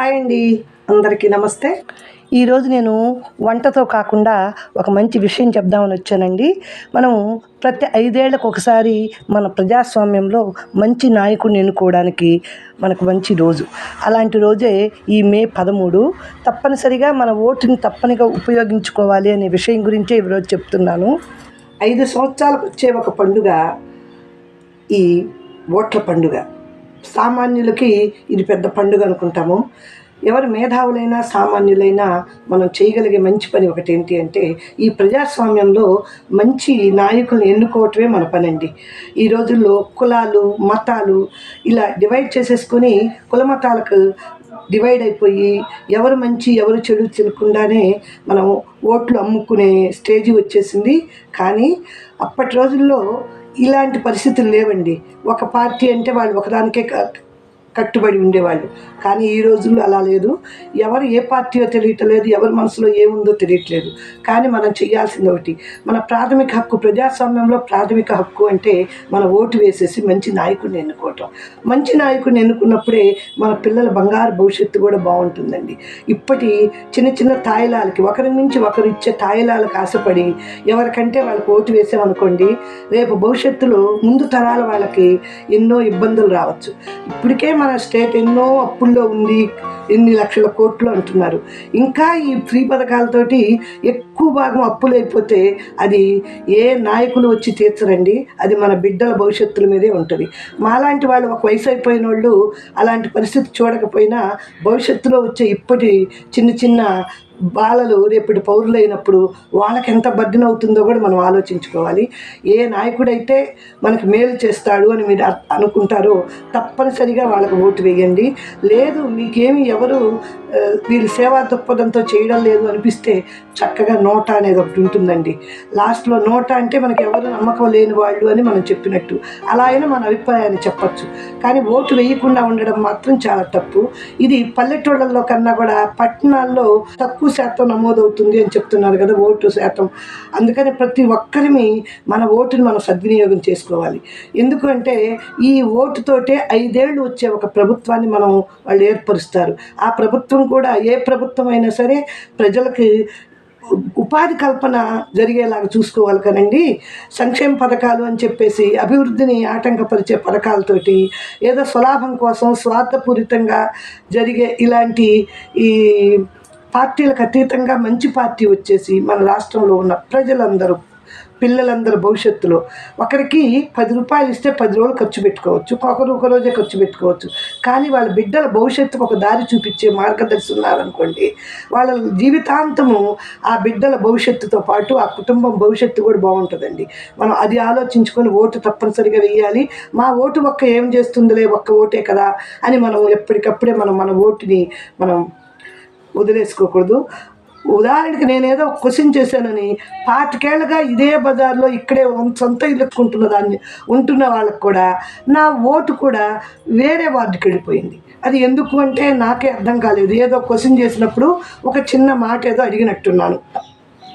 Hi అండి అందరికీ నమస్తే. ఈరోజు నేను వంటతో కాకుండా ఒక మంచి విషయం చెప్దామని వచ్చానండి. మనం ప్రతి ఐదేళ్ళకు ఒకసారి మన ప్రజాస్వామ్యంలో మంచి నాయకుడిని ఎన్నుకోవడానికి మనకు మంచి రోజు. అలాంటి రోజే ఈ మే పదమూడు. తప్పనిసరిగా మన ఓటుని తప్పనిగా ఉపయోగించుకోవాలి అనే విషయం గురించే ఈరోజు చెప్తున్నాను. ఐదు సంవత్సరాలకు వచ్చే ఒక పండుగ ఈ ఓట్ల పండుగ. సామాన్యులకి ఇది పెద్ద పండుగ అనుకుంటాము. ఎవరు మేధావులైనా సామాన్యులైనా మనం చేయగలిగే మంచి పని ఒకటి ఏంటి అంటే ఈ ప్రజాస్వామ్యంలో మంచి నాయకులను ఎన్నుకోవటమే మన పని అండి ఈ రోజుల్లో కులాలు మతాలు ఇలా డివైడ్ చేసేసుకొని కుల మతాలకు డివైడ్ అయిపోయి ఎవరు మంచి ఎవరు చెడు తినకుండానే మనం ఓట్లు అమ్ముకునే స్టేజ్ వచ్చేసింది. కానీ అప్పటి రోజుల్లో ఇలాంటి పరిస్థితులు లేవండి. ఒక పార్టీ అంటే వాళ్ళు ఒకదానికే కట్టుబడి ఉండేవాళ్ళు. కానీ ఈ రోజుల్లో అలా లేదు. ఎవరు ఏ పార్టీయో తెలియట్లేదు ఎవరి మనసులో ఏముందో తెలియట్లేదు. కానీ మనం చేయాల్సింది ఒకటి మన ప్రాథమిక హక్కు ప్రజాస్వామ్యంలో ప్రాథమిక హక్కు అంటే మన ఓటు వేసేసి మంచి నాయకుడిని ఎన్నుకోవటం. మంచి నాయకుడిని ఎన్నుకున్నప్పుడే మన పిల్లల బంగారు భవిష్యత్తు కూడా బాగుంటుందండి. ఇప్పటి చిన్న చిన్న తాయిలాలకి ఒకరి నుంచి ఒకరు ఇచ్చే తాయిలాలకు ఆశపడి ఎవరికంటే వాళ్ళకి ఓటు వేసామనుకోండి రేపు భవిష్యత్తులో ముందు తరాల వాళ్ళకి ఎన్నో ఇబ్బందులు రావచ్చు. ఇప్పటికే మన స్టేట్ ఎన్నో అప్పుల్లో ఉంది ఎన్ని లక్షల కోట్లు అంటున్నారు. ఇంకా ఈ ఫ్రీ పథకాలతోటి ఎక్కువ భాగం అప్పులు అయిపోతే అది ఏ నాయకులు వచ్చి తీర్చరండి? అది మన బిడ్డల భవిష్యత్తుల మీదే ఉంటుంది. మాలాంటి వాళ్ళు ఒక వయసు అయిపోయిన వాళ్ళు అలాంటి పరిస్థితి చూడకపోయినా భవిష్యత్తులో వచ్చే ఇప్పటి చిన్న చిన్న బాలలు రేపటి పౌరులైనప్పుడు వాళ్ళకి ఎంత బర్డెన్ అవుతుందో కూడా మనం ఆలోచించుకోవాలి. ఏ నాయకుడైతే మనకు మేలు చేస్తాడు అని మీరు అనుకుంటారో తప్పనిసరిగా వాళ్ళకు ఓటు వేయండి. లేదు మీకేమి ఎవరు వీళ్ళు సేవా దృక్పథంతో చేయడం లేదు అనిపిస్తే చక్కగా నోట అనేది ఒకటి ఉంటుందండి. లాస్ట్లో నోట అంటే మనకి ఎవరు నమ్మకం లేని వాళ్ళు అని మనం చెప్పినట్టు. అలా అయినా మన అభిప్రాయాన్ని చెప్పచ్చు. కానీ ఓటు వేయకుండా ఉండడం మాత్రం చాలా తప్పు. ఇది పల్లెటూళ్ళల్లో కన్నా కూడా పట్టణాల్లో తక్కువ శాతం నమోదవుతుంది అని చెప్తున్నారు కదా ఓటు శాతం. అందుకని ప్రతి ఒక్కరిని మన ఓటుని మనం సద్వినియోగం చేసుకోవాలి. ఎందుకంటే ఈ ఓటుతోటే ఐదేళ్ళు వచ్చే ఒక ప్రభుత్వాన్ని మనం వాళ్ళు ఏర్పరుస్తారు. ఆ ప్రభుత్వం కూడా ఏ ప్రభుత్వం అయినా సరే ప్రజలకి ఉపాధి కల్పన జరిగేలాగా చూసుకోవాలి కదండి సంక్షేమ పథకాలు అని చెప్పేసి అభివృద్ధిని ఆటంకపరిచే పథకాలతోటి ఏదో స్వలాభం కోసం స్వార్థపూరితంగా జరిగే ఇలాంటి ఈ పార్టీలకు అతీతంగా మంచి పార్టీ వచ్చేసి మన రాష్ట్రంలో ఉన్న ప్రజలందరూ పిల్లలందరూ భవిష్యత్తులో ఒకరికి పది రూపాయలు ఇస్తే పది రోజులు ఖర్చు పెట్టుకోవచ్చు ఒకరు ఒక రోజే ఖర్చు పెట్టుకోవచ్చు. కానీ వాళ్ళ బిడ్డల భవిష్యత్తుకు ఒక దారి చూపించే మార్గదర్శి ఉన్నారనుకోండి వాళ్ళ జీవితాంతము ఆ బిడ్డల భవిష్యత్తుతో పాటు ఆ కుటుంబం భవిష్యత్తు కూడా బాగుంటుందండి. మనం అది ఆలోచించుకొని ఓటు తప్పనిసరిగా వెయ్యాలి మా ఓటు ఒక్క ఏం చేస్తుందిలే ఒక్క ఓటే కదా అని మనం ఎప్పటికప్పుడే మనం మన ఓటుని మనం వదిలేసుకోకూడదు. ఉదాహరణకి నేనేదో క్వశ్చన్ చేశానని పాతికేళ్ళగా ఇదే బజార్లో ఇక్కడే సొంత ఇల్లుకుంటున్న దాన్ని ఉంటున్న వాళ్ళకు కూడా నా ఓటు కూడా వేరే వార్డుకి వెళ్ళిపోయింది. అది ఎందుకు అంటే నాకే అర్థం కాలేదు. ఏదో క్వశ్చన్ చేసినప్పుడు ఒక చిన్న మాట ఏదో అడిగినట్టున్నాను.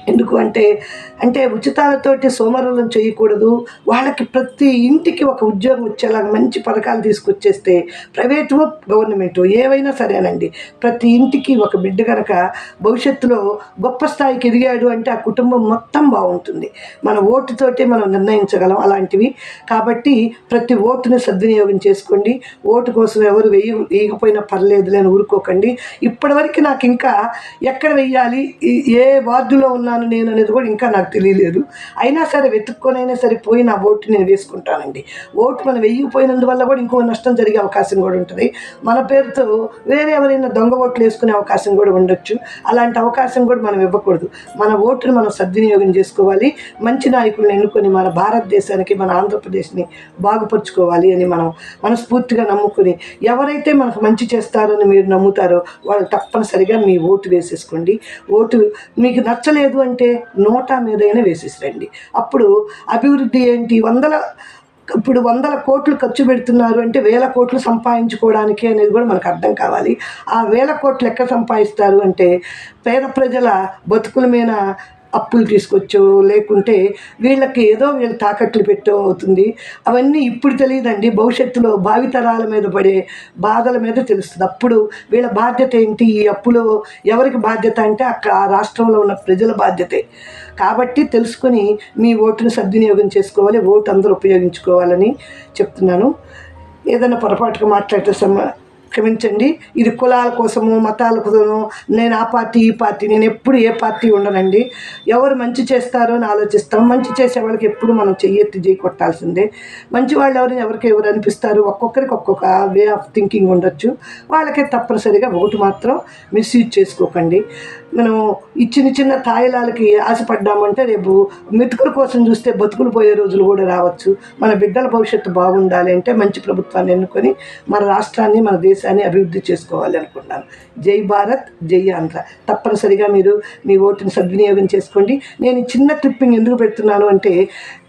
ఎందుకు అంటే అంటే ఉచితాలతోటి సోమరులను చేయకూడదు. వాళ్ళకి ప్రతి ఇంటికి ఒక ఉద్యోగం వచ్చేలాగా మంచి పథకాలు తీసుకొచ్చేస్తే ప్రైవేటు గవర్నమెంట్ ఏవైనా సరేనండి. ప్రతి ఇంటికి ఒక బిడ్డ కనుక భవిష్యత్తులో గొప్ప స్థాయికి ఎదిగాడు అంటే ఆ కుటుంబం మొత్తం బాగుంటుంది. మన ఓటుతోటే మనం నిర్ణయించగలం అలాంటివి. కాబట్టి ప్రతి ఓటుని సద్వినియోగం చేసుకోండి. ఓటు కోసం ఎవరు వెయ్యి వేయకపోయినా పర్లేదు అని ఊరుకోకండి. ఇప్పటివరకు నాకు ఇంకా ఎక్కడ వెయ్యాలి? ఏ వార్డులో ఉన్నాను నేను అనేది కూడా ఇంకా నాకు తెలియలేదు. అయినా సరే వెతుక్కొనైనా సరే పోయి నా ఓటు నేను వేసుకుంటానండి. ఓటు మనం వెయ్యిపోయినందువల్ల కూడా ఇంకో నష్టం జరిగే అవకాశం కూడా ఉంటుంది. మన పేరుతో వేరే ఎవరైనా దొంగ ఓట్లు వేసుకునే అవకాశం కూడా ఉండొచ్చు. అలాంటి అవకాశం కూడా మనం ఇవ్వకూడదు. మన ఓటుని మనం సద్వినియోగం చేసుకోవాలి. మంచి నాయకులను ఎన్నుకొని మన భారతదేశానికి మన ఆంధ్రప్రదేశ్ని బాగుపరుచుకోవాలి అని మనం మనస్ఫూర్తిగా నమ్ముకుని ఎవరైతే మనకు మంచి చేస్తారని మీరు నమ్ముతారో వాళ్ళు తప్పనిసరిగా మీ ఓటు వేసేసుకోండి. ఓటు మీకు నచ్చలేదు అంటే నోటా మీదైనా వేసేసరండి. అప్పుడు అభివృద్ధి ఏంటి? వందల ఇప్పుడు వందల కోట్లు ఖర్చు పెడుతున్నారు అంటే వేల కోట్లు సంపాదించుకోవడానికి అనేది కూడా మనకు అర్థం కావాలి. ఆ వేల కోట్లు ఎక్కడ సంపాదిస్తారు అంటే పేద ప్రజల బతుకుల మీద అప్పులు తీసుకొచ్చో లేకుంటే వీళ్ళకి ఏదో వీళ్ళు తాకట్లు పెట్టో అవుతుంది. అవన్నీ ఇప్పుడు తెలియదండి. భవిష్యత్తులో భావితరాల మీద పడే బాధల మీద తెలుస్తుంది. అప్పుడు వీళ్ళ బాధ్యత ఏంటి? ఈ అప్పులో ఎవరికి బాధ్యత అంటే అక్కడ ఆ రాష్ట్రంలో ఉన్న ప్రజల బాధ్యతే. కాబట్టి తెలుసుకొని మీ ఓటును సద్వినియోగం చేసుకోవాలి ఓటు అందరూ ఉపయోగించుకోవాలని చెప్తున్నాను. ఏదైనా పొరపాటుగా మాట్లాడితే సమ క్షమించండి. ఇది కులాల కోసము మతాల కోసము నేను ఆ పార్టీ ఈ పార్టీ నేను ఎప్పుడు ఏ పార్టీ ఉండనండి. ఎవరు మంచి చేస్తారో అని ఆలోచిస్తాం. మంచి చేసే వాళ్ళకి ఎప్పుడు మనం చెయ్యెత్తి చేయి కొట్టాల్సిందే. మంచి వాళ్ళు ఎవరు ఎవరికి ఎవరు అనిపిస్తారు? ఒక్కొక్కరికి ఒక్కొక్క వే ఆఫ్ థింకింగ్ ఉండొచ్చు. వాళ్ళకే తప్పనిసరిగా ఒకటి మాత్రం మిస్యూజ్ చేసుకోకండి. మనం ఈ చిన్న చిన్న తాయిలాలకి ఆశపడ్డామంటే రేపు మెతుకుల కోసం చూస్తే బతుకులు పోయే రోజులు కూడా రావచ్చు. మన బిడ్డల భవిష్యత్తు బాగుండాలి అంటే మంచి ప్రభుత్వాన్ని ఎన్నుకొని మన రాష్ట్రాన్ని మన దేశం దేశాన్ని అభివృద్ధి చేసుకోవాలి అనుకుంటున్నాను జై భారత్ జై ఆంధ్ర. తప్పనిసరిగా మీరు మీ ఓటుని సద్వినియోగం చేసుకోండి. నేను చిన్న ట్రిప్పింగ్ ఎందుకు పెడుతున్నాను అంటే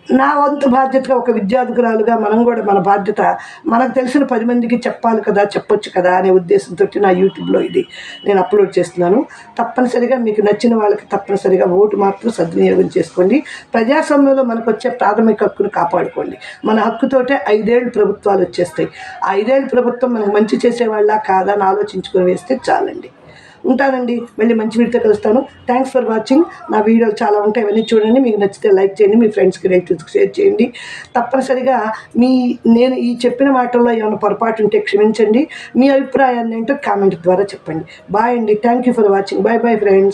నా వంతు బాధ్యతగా ఒక విద్యార్థురాలుగా మనం కూడా మన బాధ్యత మనకు తెలిసిన పది మందికి చెప్పాలి కదా చెప్పొచ్చు కదా అనే ఉద్దేశంతో నా యూట్యూబ్లో ఇది నేను అప్లోడ్ చేస్తున్నాను. తప్పనిసరిగా మీకు నచ్చిన వాళ్ళకి తప్పనిసరిగా ఓటు మాత్రం సద్వినియోగం చేసుకోండి. ప్రజాస్వామ్యంలో మనకు వచ్చే ప్రాథమిక హక్కును కాపాడుకోండి. మన హక్కుతోటే ఐదేళ్ళు ప్రభుత్వాలు వచ్చేస్తాయి. ఐదేళ్ళు ప్రభుత్వం మనకు మంచి చేసేవాళ్ళ కాదా అని ఆలోచించుకొని వేస్తే చాలండి. ఉంటానండి. మళ్ళీ మంచి వీడితో కలుస్తాను. థ్యాంక్స్ ఫర్ వాచింగ్ నా వీడియోలు చాలా ఉంటాయి. అవన్నీ చూడండి. మీకు నచ్చితే లైక్ చేయండి. మీ ఫ్రెండ్స్కి రిలేటివ్స్కి షేర్ చేయండి. తప్పనిసరిగా మీ నేను ఈ చెప్పిన మాటల్లో ఏమైనా పొరపాటు ఉంటే క్షమించండి. మీ అభిప్రాయాన్ని ఏంటో కామెంట్ ద్వారా చెప్పండి. బాయ్ అండి. Thank you for watching bye bye friends